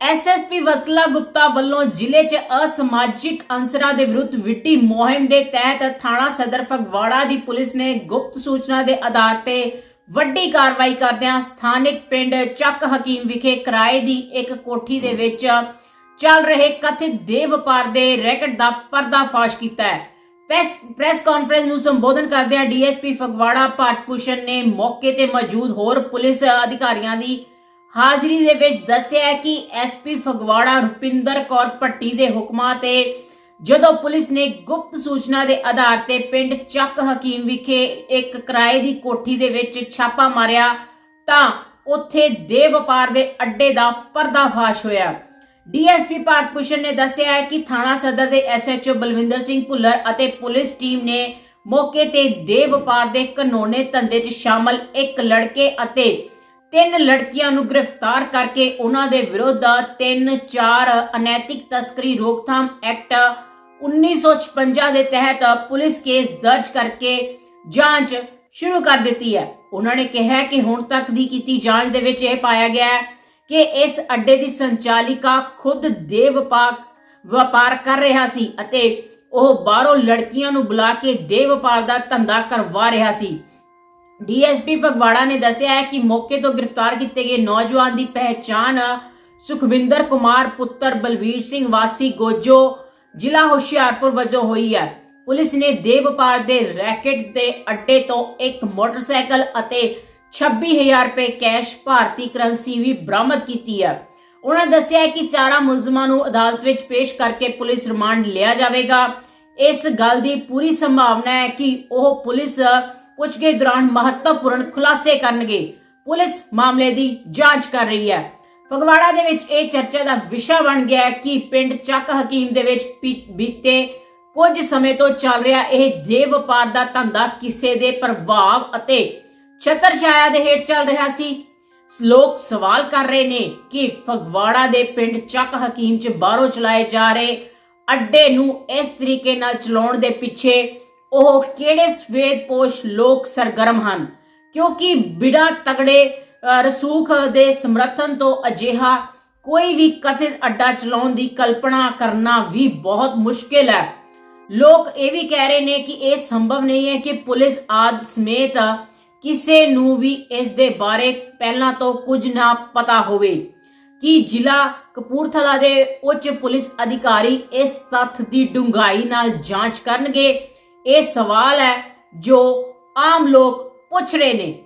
SSP ਵਸਲਾ Gupta ਵੱਲੋਂ ਜ਼ਿਲ੍ਹੇ 'ਚ ਅਸਮਾਜਿਕ ਅੰਸਰਾਂ ਦੇ ਵਿਰੁੱਧ ਵਿੱਢੀ ਮੁਹਿੰਮ ਦੇ ਤਹਿਤ ਥਾਣਾ ਸਦਰ ਫਗਵਾੜਾ ਦੀ ਪੁਲਿਸ ਨੇ ਗੁਪਤ ਸੂਚਨਾ ਦੇ ਆਧਾਰ ਤੇ ਵੱਡੀ ਕਾਰਵਾਈ ਕਰਦਿਆਂ ਸਥਾਨਕ ਪਿੰਡ ਚੱਕ ਹਕੀਮ ਵਿਖੇ ਕਿਰਾਏ ਦੀ ਇੱਕ ਕੋਠੀ ਦੇ ਵਿੱਚ ਚੱਲ ਰਹੇ ਕਥਿਤ ਦੇਹ ਵਪਾਰ ਦੇ ਰੈਕਟ ਦਾ ਪਰਦਾਫਾਸ਼ ਕੀਤਾ ਹੈ। ਪ੍ਰੈਸ ਪ੍ਰੈਸ ਕਾਨਫਰੰਸ ਨੂੰ ਸੰਬੋਧਨ ਕਰਦਿਆਂ ਡੀਐਸਪੀ ਫਗਵਾੜਾ ਭਾਟਪੂਸ਼ਨ ਨੇ ਮੌਕੇ ਤੇ ਮੌਜੂਦ ਹੋਰ ਪੁਲਿਸ ਅਧਿਕਾਰੀਆਂ ਦੀ ਹਾਜ਼ਰੀ ਦੇ ਵਿੱਚ ਦੱਸਿਆ ਕਿ ਐਸਪੀ ਫਗਵਾੜਾ ਰੁਪਿੰਦਰ ਕੌਰ ਭੱਟੀ ਦੇ ਹੁਕਮਾਂ ਤੇ ਜਦੋਂ ਪੁਲਿਸ ਨੇ ਗੁਪਤ ਸੂਚਨਾ ਦੇ ਆਧਾਰ ਤੇ ਪਿੰਡ ਚੱਕ ਹਕੀਮ ਵਿਖੇ ਇੱਕ ਕਿਰਾਏ ਦੀ ਕੋਠੀ ਦੇ ਵਿੱਚ ਛਾਪਾ ਮਾਰਿਆ, ਤਾਂ ਉੱਥੇ ਦੇਹ ਵਪਾਰ ਦੇ ਅੱਡੇ ਦਾ ਪਰਦਾਫਾਸ਼ ਹੋਇਆ। ਡੀਐਸਪੀ ਭਾਰਤ ਭੂਸ਼ਣ ਨੇ ਦੱਸਿਆ ਹੈ ਕਿ ਥਾਣਾ ਸਦਰ ਦੇ ਐਸਐਚਓ ਬਲਵਿੰਦਰ ਸਿੰਘ ਭੁੱਲਰ ਅਤੇ ਪੁਲਿਸ ਟੀਮ ਨੇ ਮੌਕੇ ਤੇ ਦੇ ਵਪਾਰ ਦੇ ਕਾਨੂੰਨੇ ਧੰਦੇ 'ਚ ਸ਼ਾਮਲ ਇੱਕ ਲੜਕੇ ਅਤੇ ਤਿੰਨ ਲੜਕੀਆਂ ਨੂੰ ਗ੍ਰਿਫਤਾਰ ਕਰਕੇ ਉਹਨਾਂ ਦੇ ਵਿਰੁੱਧ 3-4 ਅਨੈਤਿਕ ਤਸਕਰੀ ਰੋਕਥਾਮ ਐਕਟ 1956 ਦੇ ਤਹਿਤ ਪੁਲਿਸ ਕੇਸ ਦਰਜ ਕਰਕੇ ਜਾਂਚ ਸ਼ੁਰੂ ਕਰ ਦਿੱਤੀ ਹੈ। ਉਹਨਾਂ ਨੇ ਕਿਹਾ ਕਿ ਹੁਣ ਤੱਕ ਦੀ ਕੀਤੀ ਜਾਂਚ ਦੇ ਵਿੱਚ ਇਹ ਪਾਇਆ ਗਿਆ ਹੈ ਕਿ ਇਸ ਅੱਡੇ ਦੀ ਸੰਚਾਲਿਕਾ ਖੁਦ ਦੇ ਵਪਾਰ ਵਪਾਰ ਕਰ ਰਿਹਾ ਸੀ ਅਤੇ ਉਹ ਬਾਹਰੋਂ ਲੜਕੀਆਂ ਨੂੰ ਬੁਲਾ ਕੇ ਦੇ ਵਪਾਰ ਦਾ ਧੰਦਾ ਕਰਵਾ ਰਿਹਾ ਸੀ। ਡੀਐਸਪੀ ਫਗਵਾੜਾ ਨੇ ਦੱਸਿਆ ਹੈ ਕਿ ਮੌਕੇ ਤੋਂ ਗ੍ਰਿਫਤਾਰ ਕੀਤੇ ਗਏ ਨੌਜਵਾਨ ਦੀ ਪਹਿਚਾਣ ਸੁਖਵਿੰਦਰ ਕੁਮਾਰ, ਪੁੱਤਰ ਬਲਵੀਰ ਸਿੰਘ, ਵਾਸੀ ਗੋਜੋ ਜ਼ਿਲ੍ਹਾ ਹੁਸ਼ਿਆਰਪੁਰ ਵਜੋਂ ਹੋਈ ਹੈ। ਪੁਲਿਸ ਨੇ ਦੇ ਵਪਾਰ ਦੇ ਰੈਕਟ ਦੇ ਅੱਡੇ ਤੋਂ ਇੱਕ ਮੋਟਰਸਾਈਕਲ ਅਤੇ 26000 ਰੁਪਏ ਕੈਸ਼ ਭਾਰਤੀ ਕਰੰਸੀ ਵੀ ਬਰਾਮਦ ਕੀਤੀ ਹੈ। ਉਹਨਾਂ ਦੱਸਿਆ ਕਿ ਚਾਰਾਂ ਮੁਲਜ਼ਮਾਂ ਨੂੰ ਅਦਾਲਤ ਵਿੱਚ ਪੇਸ਼ ਕਰਕੇ ਪੁਲਿਸ ਰਿਮਾਂਡ ਲਿਆ ਜਾਵੇਗਾ। ਇਸ ਗੱਲ ਦੀ ਪੂਰੀ ਸੰਭਾਵਨਾ ਹੈ ਕਿ ਉਹ ਪੁਲਿਸ ਪੁੱਛਗਿੱਛ ਦੌਰਾਨ ਮਹੱਤਵਪੂਰਨ ਖੁਲਾਸੇ ਕਰਨਗੇ। ਪੁਲਿਸ ਮਾਮਲੇ ਦੀ ਜਾਂਚ ਕਰ ਰਹੀ ਹੈ। ਫਗਵਾੜਾ ਦੇ ਵਿੱਚ ਇਹ ਚਰਚਾ ਦਾ ਵਿਸ਼ਾ ਬਣ ਗਿਆ ਹੈ ਕਿ ਪਿੰਡ ਚੱਕ ਹਕੀਮ ਦੇ ਵਿੱਚ ਬੀਤੇ ਕੁਝ ਸਮੇਂ ਤੋਂ ਚੱਲ ਰਿਹਾ ਇਹ ਦੇ ਵਪਾਰ ਦਾ ਧੰਦਾ ਕਿਸੇ ਦੇ ਪ੍ਰਭਾਵ ਅਤੇ ਛਤਰ ਛਾਇਆ ਦੇ ਹੇਠ ਚੱਲ ਰਿਹਾ ਸੀ। ਲੋਕ ਸਵਾਲ ਕਰ ਰਹੇ ਨੇ ਕਿ ਫਗਵਾੜਾ ਦੇ ਪਿੰਡ ਚੱਕ ਹਕੀਮ ਚ ਬਾਹਰੋਂ ਚਲਾਏ ਜਾ ਰਹੇ ਅੱਡੇ ਨੂੰ ਇਸ ਤਰੀਕੇ ਨਾਲ ਚਲਾਉਣ ਦੇ ਪਿੱਛੇ ਉਹ ਕਿਹੜੇ ਸਵੇਦਪੋਸ਼ ਲੋਕ ਸਰਗਰਮ ਹਨ? ਕਿਉਂਕਿ ਬਿੜਾ ਤਗੜੇ ਰਸੂਖ ਦੇ ਸਮਰਥਨ ਤੋਂ ਅਜਿਹਾ ਕੋਈ ਵੀ ਕਥਿਤ ਅੱਡਾ ਚਲਾਉਣ ਦੀ ਕਲਪਨਾ ਕਰਨਾ ਵੀ ਬਹੁਤ ਮੁਸ਼ਕਿਲ ਹੈ। ਲੋਕ ਇਹ ਵੀ ਕਹਿ ਰਹੇ ਨੇ ਕਿ ਇਹ ਸੰਭਵ ਨਹੀਂ ਹੈ ਕਿ ਪੁਲਿਸ ਆਦ ਸਮੇਤ ਕਿਸੇ ਨੂੰ ਵੀ ਇਸ ਦੇ ਬਾਰੇ ਪਹਿਲਾਂ ਤੋਂ ਕੁਝ ਨਾ ਪਤਾ ਹੋਵੇ। ਕਿ ਜ਼ਿਲ੍ਹਾ ਕਪੂਰਥਲਾ ਦੇ ਉੱਚ ਪੁਲਿਸ ਅਧਿਕਾਰੀ ਇਸ ਤੱਥ ਦੀ ਡੂੰਘਾਈ ਨਾਲ ਜਾਂਚ ਕਰਨਗੇ? ਇਹ ਸਵਾਲ ਹੈ ਜੋ ਆਮ ਲੋਕ ਪੁੱਛ ਰਹੇ ਨੇ।